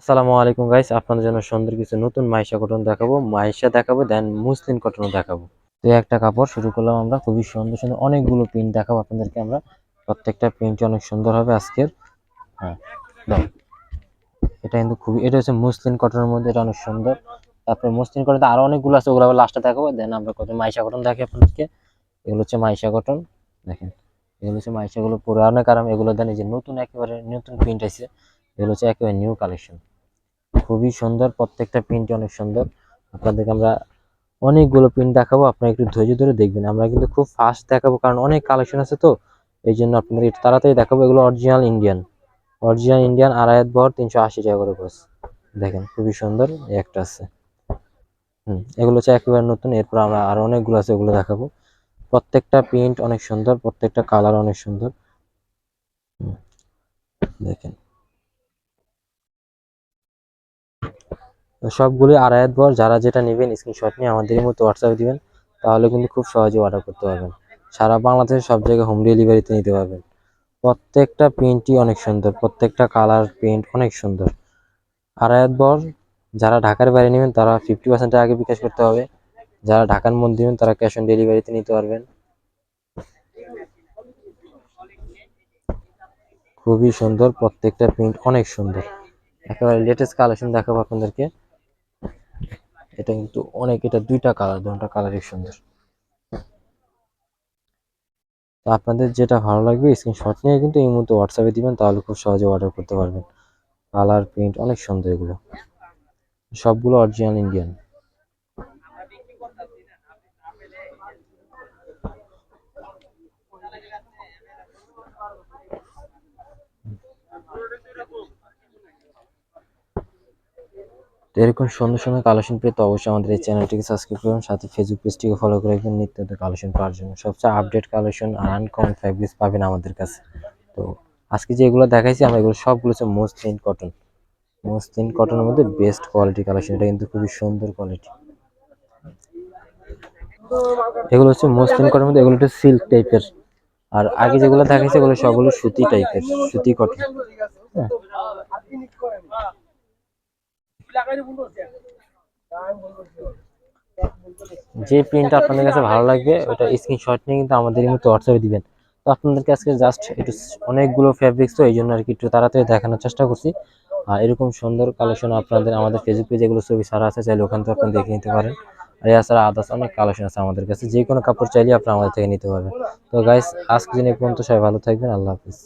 আসসালামু আলাইকুম গাইস আপনাদের জন্য সুন্দর কিছু নতুন মাইশা কটন দেখাবো। মাইশা দেখাবো দেন মুসলিম কটনও দেখাবো। তো একটা কাপড় শুরু করলাম আমরা, খুবই সুন্দর সুন্দর অনেকগুলো প্রিন্ট দেখাবো আপনাদেরকে আমরা। প্রত্যেকটা প্রিন্ট অনেক সুন্দর হবে আজকের। হ্যাঁ। এটা কিন্তু খুবই, এটা হচ্ছে মুসলিম কটনের মধ্যে, এটা অনেক সুন্দর। তারপরে মুসলিম কটন আরও অনেকগুলো আছে, ওগুলো আবার লাস্টে দেখাবো। দেন আমরা কত মাইশা কটন দেখি আপনাদেরকে। এগুলো হচ্ছে মাইশা কটন দেখেন। এগুলো হচ্ছে মাইশাগুলো অনেক আরাম। এগুলো দেন এই যে নতুন একেবারে নতুন প্রিন্ট আছে এগুলো হচ্ছে একেবারে নিউ কালেকশন খুবই সুন্দর, প্রত্যেকটা প্রিন্ট অনেক সুন্দর। আপনাদেরকে আমরা অনেকগুলো প্রিন্ট দেখাবো, আপনারা একটু ধৈর্য ধরে দেখবেন। আমরা কিন্তু খুব ফাস্ট দেখাবো, কারণ অনেক কালেকশন আছে তো এই জন্য আপনাদের একটু তাড়াতাড়ি দেখাবো। এগুলো অরিজিনাল ইন্ডিয়ান অরিজিনাল ইন্ডিয়ান আড়াইয়াত বহর তিনশো আশি টাকা করে বস দেখেন, খুবই সুন্দর একটা আছে। হুম, এগুলো হচ্ছে একেবারে নতুন, এরপর আমরা আরও অনেকগুলো আছে ওগুলো দেখাবো। প্রত্যেকটা প্রিন্ট অনেক সুন্দর, প্রত্যেকটা কালার অনেক সুন্দর। দেখেন। সবগুলি আড়াইয়াত বর, যারা যেটা নেবেন স্ক্রিনশট নিয়ে আমাদের মতো হোয়াটসঅ্যাপ দিবেন, তাহলে কিন্তু খুব সহজে অর্ডার করতে পারবেন। সারা বাংলাদেশের সব জায়গায় হোম ডেলিভারিতে নিতে পারবেন। প্রত্যেকটা প্রিন্টই অনেক সুন্দর, প্রত্যেকটা কালার প্রিন্ট অনেক সুন্দর। আড়াইয়াত বর, যারা ঢাকার বাইরে নেবেন, তারা ফিফটি পার্সেন্টের আগে বিকাশ করতে হবে। যারা ঢাকার মধ্যে নেবেন, তারা ক্যাশ অন ডেলিভারিতে নিতে পারবেন। খুবই সুন্দর, প্রত্যেকটা প্রিন্ট অনেক সুন্দর। একেবারে লেটেস্ট কালেকশন দেখাবো আপনাদেরকে। এটা কিন্তু অনেক, এটা দুইটা কালার দুটা কালারই সুন্দর তো আপনাদের যেটা ভালো লাগবে স্ক্রিনশট নিয়ে কিন্তু এই মুহূর্তে হোয়াটসঅ্যাপে দিবেন, তাহলে খুব সহজে অর্ডার করতে পারবেন। কালার প্রিন্ট অনেক সুন্দর এগুলো। সবগুলো অরিজিনাল ইন্ডিয়ান তো এরকম সুন্দর সুন্দর কালেকশন পেতে অবশ্যই আমাদের এই চ্যানেলটিকে সাবস্ক্রাইব করুন, সাথে ফেসবুক পেজটিকে ফলো করে রাখবেন নিত্য নতুন কালেকশন পাওয়ার জন্য। সবচেয়ে আপডেট কালেকশন আর আনকমন ফ্যাব্রিক্স পাবেন আমাদের কাছে। তো আজকে যেগুলো দেখাইছি, আমরা এগুলো সবগুলো হচ্ছে মসলিন কটন মসলিন কটনের মধ্যে বেস্ট কোয়ালিটি কালেকশন এটা কিন্তু খুবই সুন্দর কোয়ালিটি এগুলো হচ্ছে মসলিন কটনের মধ্যে, এগুলো হচ্ছে সিল্ক টাইপের আর আগে যেগুলো দেখাইছে, এগুলো সবগুলো সুতি টাইপের সুতি কটন যে প্রিন্টটা আপনাদের কাছে ভালো লাগবে, ওটা স্ক্রিনশট নিয়ে কিন্তু আমাদের মতো হোয়াটসঅ্যাপে দিবেন। তো আপনাদেরকে আজকে জাস্ট একটু অনেকগুলো ফ্যাব্রিক্স তো এই জন্য আর কি একটু তাড়াতাড়ি দেখানোর চেষ্টা করছি। আর এরকম সুন্দর কালেকশন আপনাদের আমাদের ফেসবুক পেজে এগুলো ছবি সারা আছে, চাইলে ওখান থেকে আপনারা দেখে নিতে পারেন। আর এছাড়া আদার্স অনেক কালেকশন আছে আমাদের কাছে, যে কোনো কাপড় চাইলে আপনারা আমাদের থেকে নিতে পারবেন। তো গাইস আজকে দিন পর্যন্ত সবাই ভালো থাকবেন, আল্লাহ হাফিজ।